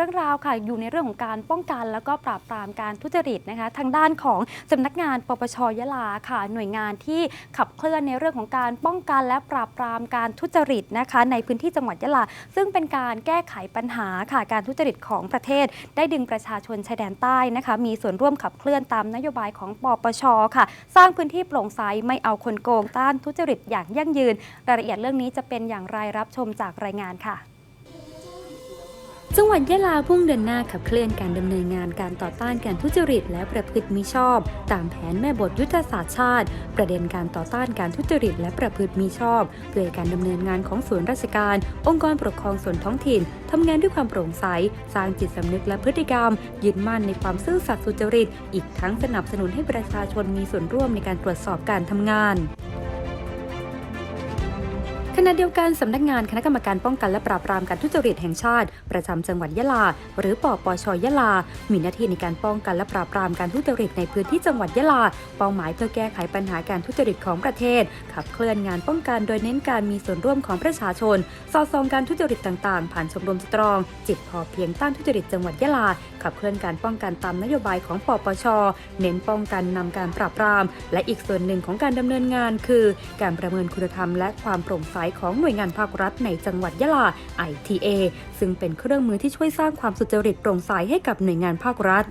รื่องราวค่ะอยู่ในเรื่องของการป้องกัน แล้วก็ปราบปรามการทุจริตนะคะ ทางด้านของสำนักงานปปชยะลาค่ะ หน่วยงานที่ขับเคลื่อนในเรื่องของการป้องกันและปราบปรามการทุจริตนะคะ ในพื้นที่จังหวัดยะลา ซึ่งเป็นการแก้ไขปัญหาค่ะการทุจริตของประเทศ ได้ดึงประชาชนชายแดนใต้นะคะ มีส่วนร่วมขับเคลื่อนตามนโยบายของปปชค่ะ สร้างพื้นที่โปร่งใสไม่เอาคนโกงต้านทุจริตอย่างยั่งยืน รายละเอียดเรื่องนี้จะเป็นอย่างไรรับชมจากรายงานค่ะ จังหวัดยะลาพุ่งเดินหน้าขับเคลื่อนการดำเนินงานการต่อต้านการทุจริตและประพฤติมิชอบ ตามแผนแม่บทยุทธศาสตร์ชาติ ประเด็นการต่อต้านการทุจริตและประพฤติมิชอบเพื่อการดำเนินงานของส่วนราชการ องค์กรปกครองส่วนท้องถิ่นทำงานด้วยความโปร่งใส สร้างจิตสำนึกและพฤติกรรม ยึดมั่นในความซื่อสัตย์สุจริต อีกทั้งสนับสนุนให้ประชาชนมีส่วนร่วมในการตรวจสอบการทำงาน ณะเดียวกันสำนักงานคณะกรรมการป้องกันและปราบปรามการทุจริตแห่งชาติ ประจำจังหวัดยะลา หรือปปชยะลา มีหน้าที่ในการป้องกันและปราบปรามการทุจริตในพื้นที่จังหวัดยะลา เป้าหมายเพื่อแก้ไขปัญหาการทุจริตของประเทศ ขับเคลื่อนงานป้องกันโดยเน้นการมีส่วนร่วมของประชาชน สอดส่องการทุจริตต่างๆ ผ่านชมรมสตรอง จิตพอเพียงต้านทุจริตจังหวัดยะลาขับเคลื่อนการป้องกันตามนโยบายของปปช เน้นป้องกันนำการปราบปราม และอีกส่วนหนึ่งของการดำเนินงาน คือ การประเมินคุณธรรมและความโปร่งใสของหน่วยงานภาครัฐในจังหวัดยะลา ITA ซึ่งเป็นเครื่องมือที่ช่วยสร้างความสุจริตโปร่งใสให้กับหน่วยงานภาครัฐ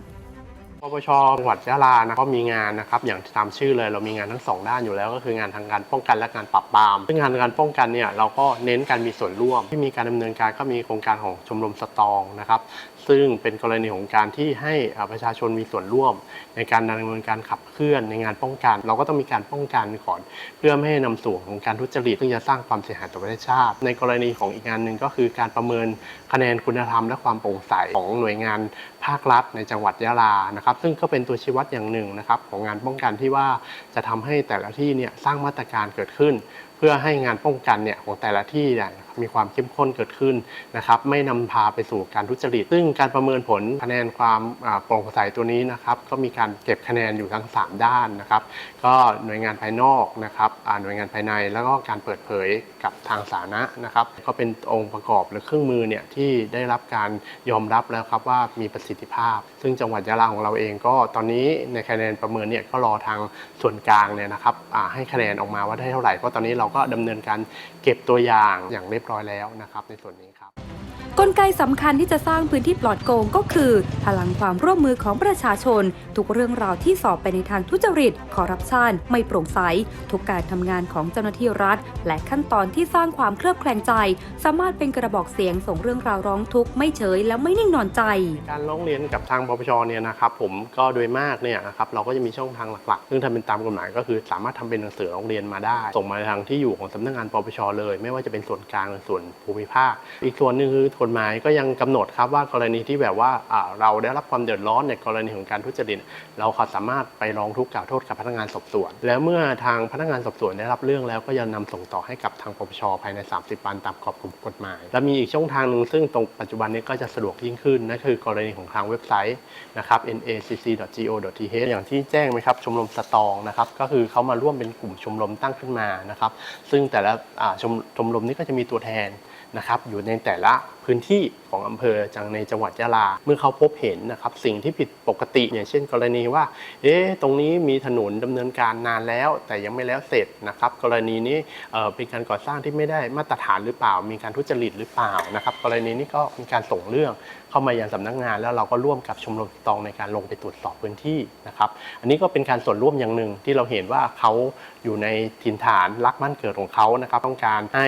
ปปชจังหวัดยะลานะก็มีงานนะครับอย่างตามชื่อเลยเรามีงานทั้งสองด้านอยู่แล้ว ก็คืองานทางการป้องกันและการปราบปรามซึ่งงานการป้องกันเนี่ยเราก็เน้นการมีส่วนร่วม ที่มีการดำเนินการก็มีโครงการของชมรมสตองนะครับซึ่งเป็นกรณีของการที่ให้ประชาชนมีส่วนร่วม ในการดำเนินการขับเคลื่อนในงานป้องกัน เราก็ต้องมีการป้องกันก่อน เพื่อไม่ให้นำสู่ของการทุจริตซึ่งจะสร้างความเสียหายต่อประเทศชาติ ในกรณีของอีกงานหนึ่งก็คือการประเมินคะแนนคุณธรรมและความโปร่งใสของหน่วยงานภาครัฐในจังหวัดยะลานะครับซึ่งก็เป็นตัวชี้วัดอย่างหนึ่งนะครับของงานป้องกันที่ว่าจะทำให้แต่ละที่เนี่ยสร้างมาตรการเกิดขึ้น เพื่อให้งานป้องกันเนี่ยของแต่ละที่เนี่ยมีความเข้มข้นเกิดขึ้นนะครับไม่นำพาไปสู่การทุจริต ซึ่งการประเมินผลคะแนนความโปร่งใสตัวนี้นะครับก็มีการเก็บคะแนนอยู่ทั้ง 3 ด้านนะครับ ก็หน่วยงานภายนอกนะครับหน่วยงานภายในแล้วก็การเปิดเผยกับทางสาธารณะนะครับ ก็เป็นองค์ประกอบหรือเครื่องมือเนี่ยที่ได้รับการยอมรับแล้วครับว่ามีประสิทธิภาพ ซึ่งจังหวัดยะลาของเราเองก็ตอนนี้ในคะแนนประเมินเนี่ยก็รอทางส่วนกลางเนี่ยนะครับให้คะแนนออกมาว่าได้เท่าไหร่เพราะตอนนี้เราก็ดำเนินการเก็บตัวอย่างอย่างเรียบร้อยแล้วนะครับในส่วนนี้ครับ กลไกสำคัญที่จะสร้างพื้นที่ปลอดโกงก็คือ พลังความร่วมมือของประชาชน ทุกเรื่องราวที่สอบไปในทางทุจริต คอร์รัปชันไม่โปร่งใส ทุกการทำงานของเจ้าหน้าที่รัฐ และขั้นตอนที่สร้างความเคลือบแคลงใจ สามารถเป็นกระบอกเสียงส่งเรื่องราวร้องทุกข์ไม่เฉยและไม่นิ่งนอนใจ การร้องเรียนกับทางปปชเนี่ยนะครับผมก็โดยมากเนี่ยนะครับเราก็จะมีช่องทางหลักๆ ซึ่งถ้าเป็นตามกฎหมายก็คือ สามารถทำเป็นหนังสือร้องเรียนมาได้ ส่งมาทางที่อยู่ของสำนักงานปปชเลย ไม่ว่าจะเป็นส่วนกลางหรือส่วนภูมิภาค อีกส่วนหนึ่งคือกฎหมายก็ยังกำหนดครับว่ากรณีที่แบบว่าเราได้รับความเดือดร้อนในกรณีของการทุจริตเราขอสามารถไปร้องทุกข์กล่าวโทษกับพนักงานสอบสวน แล้วเมื่อทางพนักงานสอบสวนได้รับเรื่องแล้วก็จะนำส่งต่อให้กับทางปปชภายใน 30 วันตามขอบกฎหมาย และมีอีกช่องทางหนึ่งซึ่งตรงปัจจุบันนี้ก็จะสะดวกยิ่งขึ้นนั่นคือกรณีของทางเว็บไซต์นะครับ nacc.go.th อย่างที่แจ้งไหมครับชมรมสตองนะครับก็คือเขามาร่วมเป็นกลุ่มชมรมตั้งขึ้นมานะครับซึ่งแต่ละอ่าชมชมรมนี้ก็จะมีตัวแทนนะครับอยู่ในแต่ละ พื้นที่ของอำเภอจังในจังหวัดยะลา เมื่อเขาพบเห็นนะครับสิ่งที่ผิดปกติอย่างเช่น กรณีว่า เอ๊ะตรงนี้มีถนนดำเนินการนานแล้ว แต่ยังไม่แล้วเสร็จนะครับกรณีนี้เป็นการก่อสร้างที่ไม่ได้มาตรฐานหรือเปล่า มีการทุจริตหรือเปล่านะครับกรณีนี้ก็มีการส่งเรื่องเข้ามายังสำนักงาน แล้วเราก็ร่วมกับชมรมตองในการลงไปตรวจสอบพื้นที่นะครับอันนี้ก็เป็นการส่วนร่วมอย่างหนึ่งที่เราเห็นว่าเขาอยู่ในถิ่นฐานรักมั่นเกิดของเขานะครับต้องการให้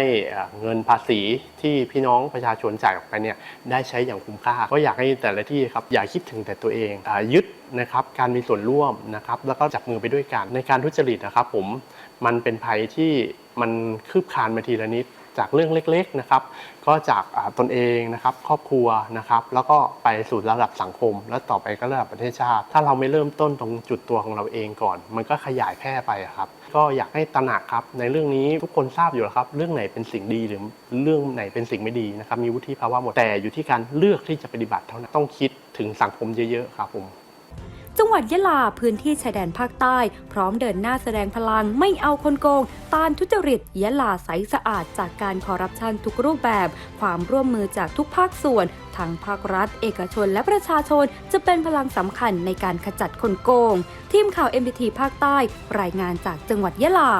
เงินภาษีที่พี่น้องประชาชนจ่ายออกไปเนี่ยได้ใช้อย่างคุ้มค่าก็อยากให้แต่ละที่ครับอย่าคิดถึงแต่ตัวเองอยึดนะครับการมีส่วนร่วมนะครับแล้วก็จับมือไปด้วยกันในการทุจริตนะครับ ผมมันเป็นภัยที่มันคืบคลานมาทีละนิดจากเรื่องเล็กๆนะครับ ก็จากตนเองนะครับ ครอบครัวนะครับ แล้วก็ไปสู่ระดับสังคม แล้วต่อไปก็ระดับประเทศชาติ ถ้าเราไม่เริ่มต้นตรงจุดตัวของเราเองก่อน มันก็ขยายแพร่ไปครับ ก็อยากให้ตระหนักครับ ในเรื่องนี้ทุกคนทราบอยู่แล้วครับ เรื่องไหนเป็นสิ่งดีหรือเรื่องไหนเป็นสิ่งไม่ดีนะครับ มีวุฒิภาวะหมดแต่อยู่ที่การเลือกที่จะปฏิบัติเท่านั้นต้องคิดถึงสังคมเยอะๆครับผม จังหวัดยะลาพื้นที่ชายแดนภาคใต้ พร้อมเดินหน้าแสดงพลังไม่เอาคนโกง ต้านทุจริตยะลาใสสะอาดจากการคอร์รัปชันทุกรูปแบบ ความร่วมมือจากทุกภาคส่วนทั้งภาครัฐ เอกชนและประชาชน จะเป็นพลังสำคัญในการขจัดคนโกง ทีมข่าว MBT ภาคใต้ รายงานจากจังหวัดยะลา